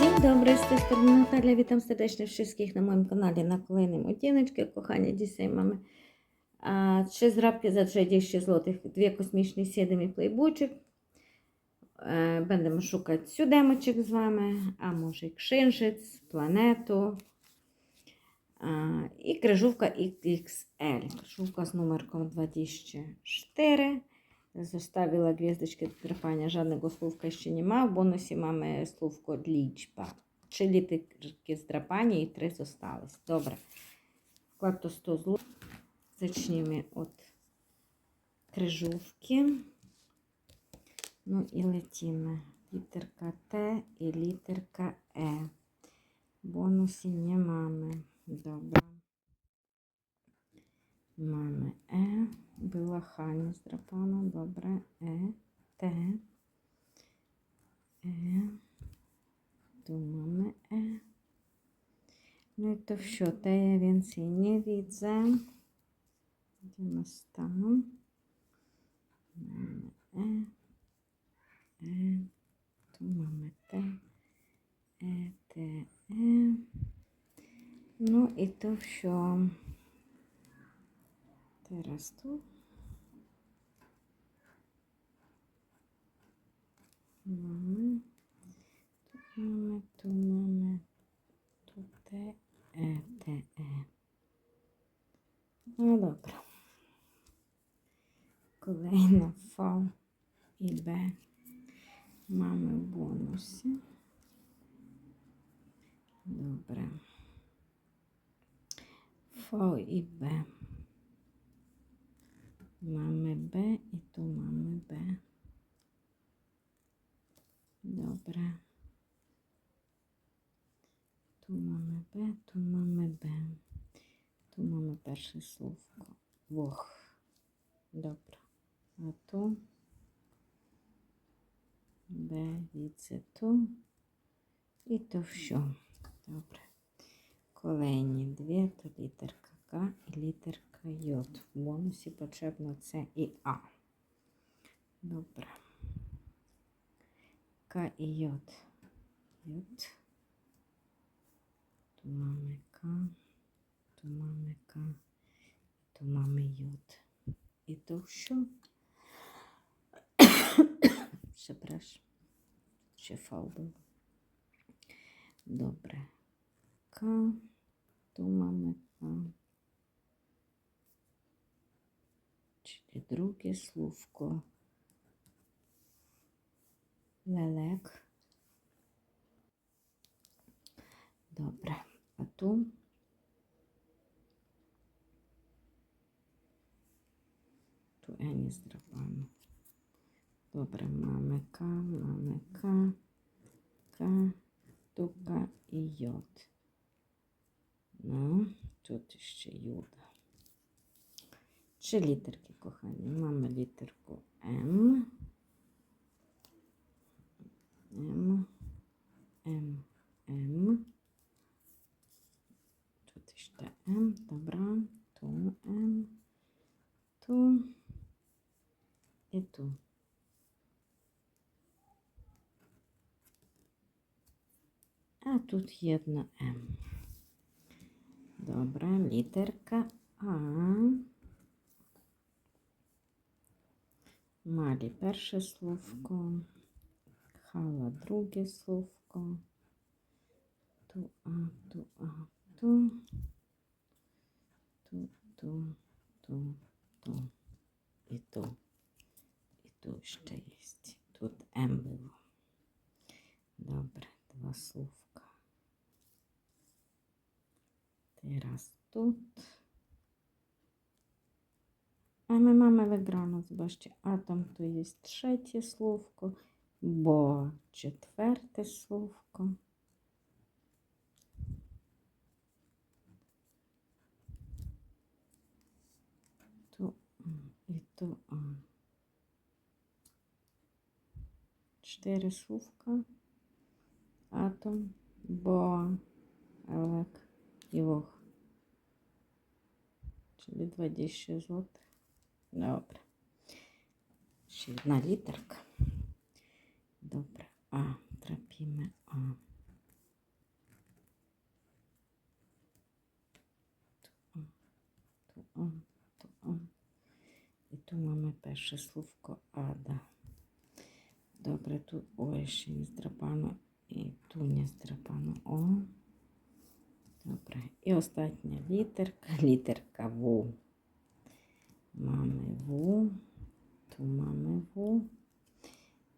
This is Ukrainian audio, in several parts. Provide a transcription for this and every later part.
Dzień dobry, z tej strony Natalia. Witam serdecznie wszystkich na moim kanale na kolejnym odcineczku. Kochani, dzisiaj mamy a, trzy zrabki za 30 zł, dwie kosmiczne siedem i playboyчик. E, Będziemy szukać І крижовка XXL. Крижовка з номерком 24. Zostawiła gwiazdочки trwania, żadnego słówka jeszcze nie ma. W bonusie mamy słówko liczba. Trzy literki zdrapania i trzy zostały. Dobra. Wkład to 100 zł. Zacznijmy od krzyżówki. No i lecimy. Literka T i literka E. Бонусі не mamy. Dobra. Mamy E. Była H zdrapana. Dobra. E. T. E. Tu mamy E. No i to все. Te ja więcej nie widzę. Gdzie nas tam? Mamy E. E. Tu mamy T. E, T, E. No i to все. Teraz tu. Mamy. Tu mamy, tu mamy. Tu T, E, T, E. No dobra. Kolejna V i B. Mamy w bonusie. Dobra. V i B. Mamy B i tu mamy B. Dobra. Tu mamy B, tu mamy B. Tu mamy pierwsze słówko. Włoch. Dobra. A tu B widzę tu i to wsio. Dobra. Kolejні дві, то літерка К і літерка Й. В бонусі потрібно С і А. Добре. К і Й. Й. Tu mamy K, tu mamy K, tu mamy J. І то все. Przepraszam. Ще фау був. Добре. К. K. Czyli drugie słówko. Lelek. Добре. А tu? Tu E nie zdrapano. Добре, mamy K, K, tu K i J. No, тут ще Юда. Trzy literki, kochani. Mamy literkę M. M. M. M. Тут ще М. Добра. Ту М. Ту. І ту. А тут єдна М. Добре, літерка А. Малі перше словко. Хала друге словко. Ту А, ту ту. Ту, ту, ту. І ту. І ту ще є. Тут М було. Добре, два словка. Teraz тут. А ми mamy wygraną, zobaczcie, a tam tu jest trzecie słówko, bo czwarte słówko. Tu м, і tu а. Cztery słówka. Atom, bo, elek i wuch. Czyli 20 зł. Добре. Ще одна літерка. Добре. А, трапіме А. Ту ту А, ту А. І tu mamy перше словко Ада. Добре, тут ой, ще не здрапано. І ту не здрапано О. Добре. І остання літерка, літерка Ву. Mamy W, tu mamy W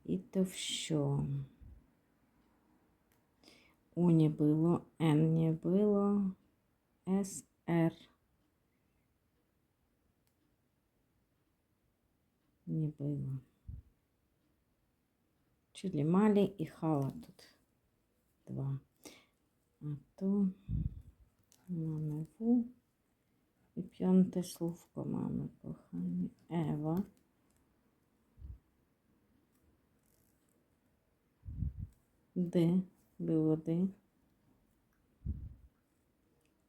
i to все. U nie było, N nie było, S, R nie było. Czyli Mali i Hala тут dwa. A tu mamy W. І п'яте словко мами, кохані. Ева. Д. Було Д.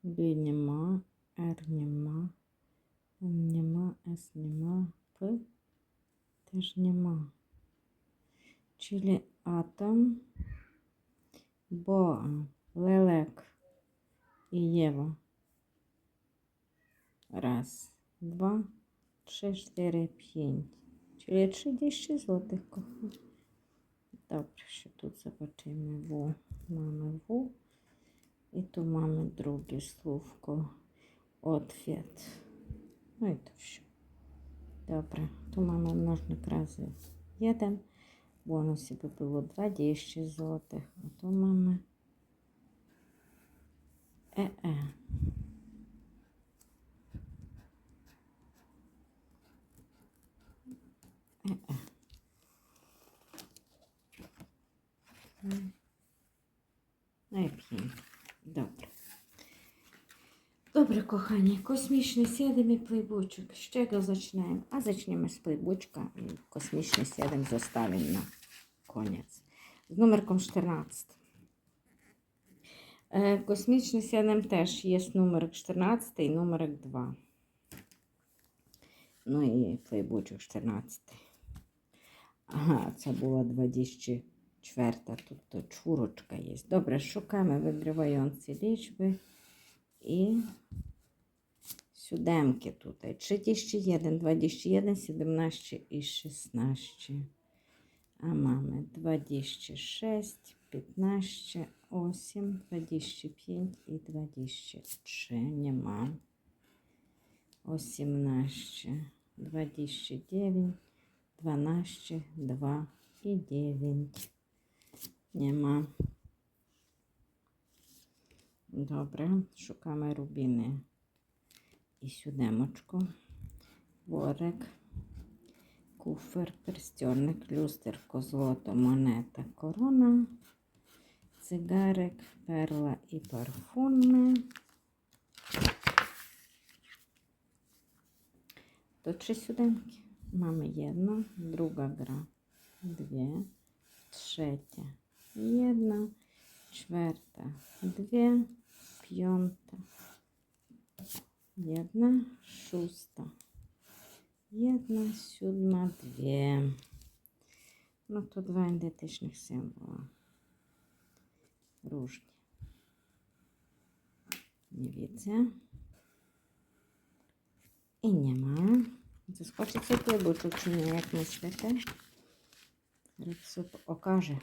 Б нема. Р нема. Н нема. С нема. П теж нема. Чилі атом. Бо лелек і Єва. Раз, два, три, чотири, п'ять. Czyli 30 злотих кохані. Добре, що тут забачимо В. Mamy В. І tu mamy drugie słówko. Otwiet. No i to все. Добре. Tu mamy mnożnik razy 1. W bonusie by było 20 złotych. A tu mamy EE. Найп'ємо. Добре. Добре, кохані, космічний сідем і плейбучок. З чого починаємо? А почнемо з плейбучка і космічний сідем заставимо на конець. З номерком 14. Е, Космічний сідем теж є номер 14 і номер 2. Ну і плейбучок 14. Ага, це була 24, тут то чурочка є. Добре, шукаємо виграваюці лічби і сюдемки тут. 31, 21, 17 і 16. А mamy 26, 15, 8, 25 і 23. Нема. 18, 29, 12, 2 і 9. Нема. Добре, шукаємо рубіни і сюдемочку, ворик, куфер, перстьорник, люстерко, злото, монета, корона, Cygarek, perla i perfumy. To trzy siódemki. Mamy jedna, druga gra, dwie, trzecia, jedna, czwarta, dwie, piąta, jedna, szósta, jedna, siódma, dwie. No to dwa identycznych symbola. Widzę. I nie ma. Заскочить цей клубочок чи ні, як мислите? Рецуп окаже.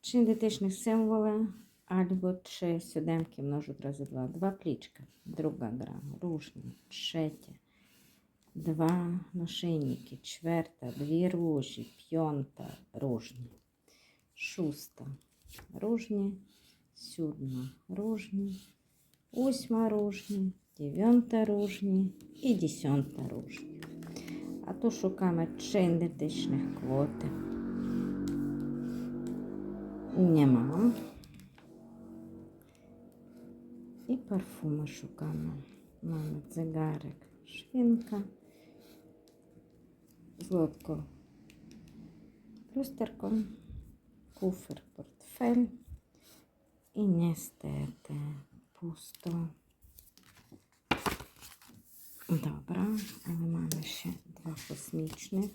Три ідентичних символи, або три сюдемки множуть рази два. Два плічка, друга гра, рушні, третя, два. Нашийники, четверта, дві ружі, п'янта, ружні, шуста, ружні, сьома, ружні, восьма ружні, дев'ята ружні і десята ружні. А то шукаємо три ідентичних квоти. Нема. І парфуми шукаємо. Mamy цигарик, швінка, злотко, люстерко, куфер, портфель і нестете пусто. Добре, але маємо ще два космічних,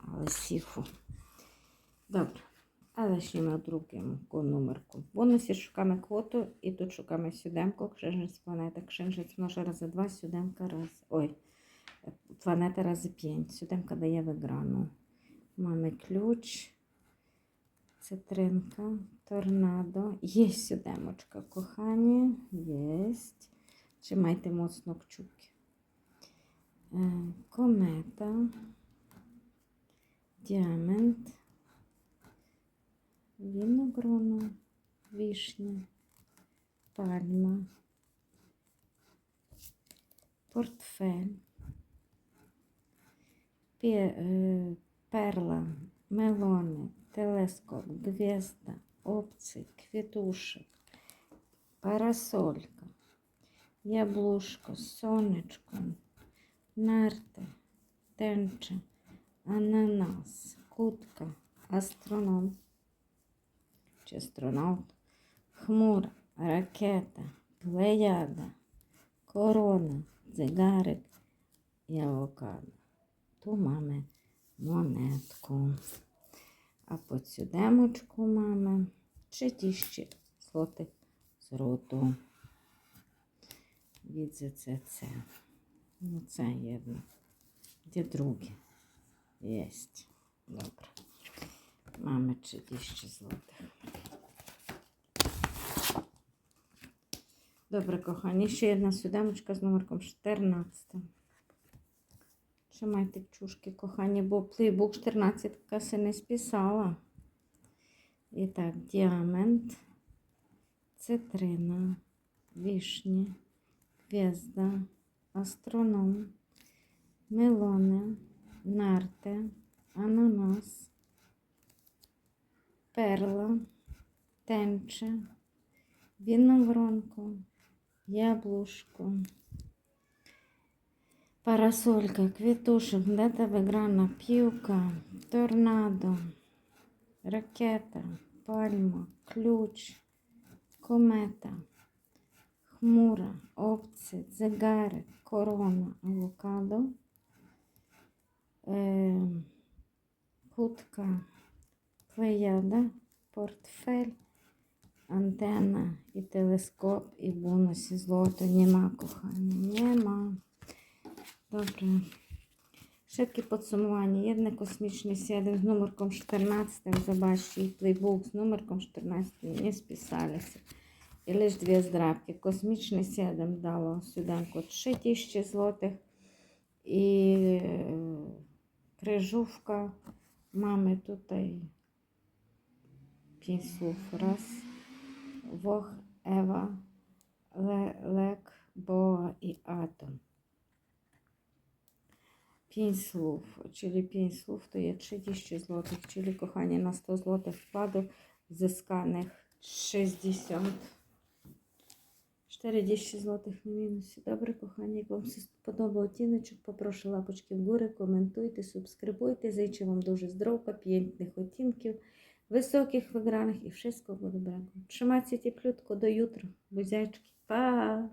але сіфу. Добре. Але другим ко номерку. В бонусі шукаємо квоту і тут шукаємо сюдемку, кшенжець, планета, кшенжець може рази два, сюдемка раз. Ой, планета рази п'ять. Сюдемка дає виграну. Маємо ключ, цитринка, торнадо. Є сюдемочка, кохані. Єсть. Тримайте моцно кчуки. Е, Комета, діамент, виногроно, вишня, пальма, портфель, е, перла, мелони, телескоп, гвезда, опций, квітушек, парасолька, яблушко, сонечко, нарта, тенча, ананас, кутка, астроном чи астронавт, хмура, ракета, плеяда, корона, дзигарик і авокадо. Ту мами монетку. А по цю демочку мами 3000 злотих зроту від ЗЦЦ. Ну, це єдно. Де друге? Єсть. Добре. Мами 3000 злотих. Добре, кохані. Ще одна судемочка з номерком 14. Тримайте чушки, кохані, бо плейбук 14 каси не списала. І так, діамент, цитрина, вишня, гвезда, астроном, мелони, нарте, ананас, перла, тенча, виногронко, яблушко, парасолька, квітушок, де виграна півка, торнадо, ракета, пальма, ключ, комета, хмура, овці, дзигари, корона, авокадо, е, кутка, плеяда, портфель, антенна і телескоп, і бонусі злото. Нема, кохання, нема. Добре. Швидке підсумування. Єдне космічний сядем з номерком 14, забачте, плейбук з номерком 14 не списалися. І лише дві здрабки. Космічний сядем дало сюденко 3000 злотих. І е, крижувка мами тут 5 слов. Раз. Вог, Ева, Лек, Боа і Атом. П'ять слов, czyli 5 слов, то є 30 злотих, czyli кохання на 100 злотих вкладу зисканих 60. 40 злотих на мінусі. Добре, кохання, як вам сподобав оціночок, попрошу лапочки вгору, коментуйте, субскрибуйте. Зичу вам дуже здоров'я, п'єнтних оцінків, високих виграних і все буде добре. Тримайтеся теплютко до jutro. Бузячки. Па!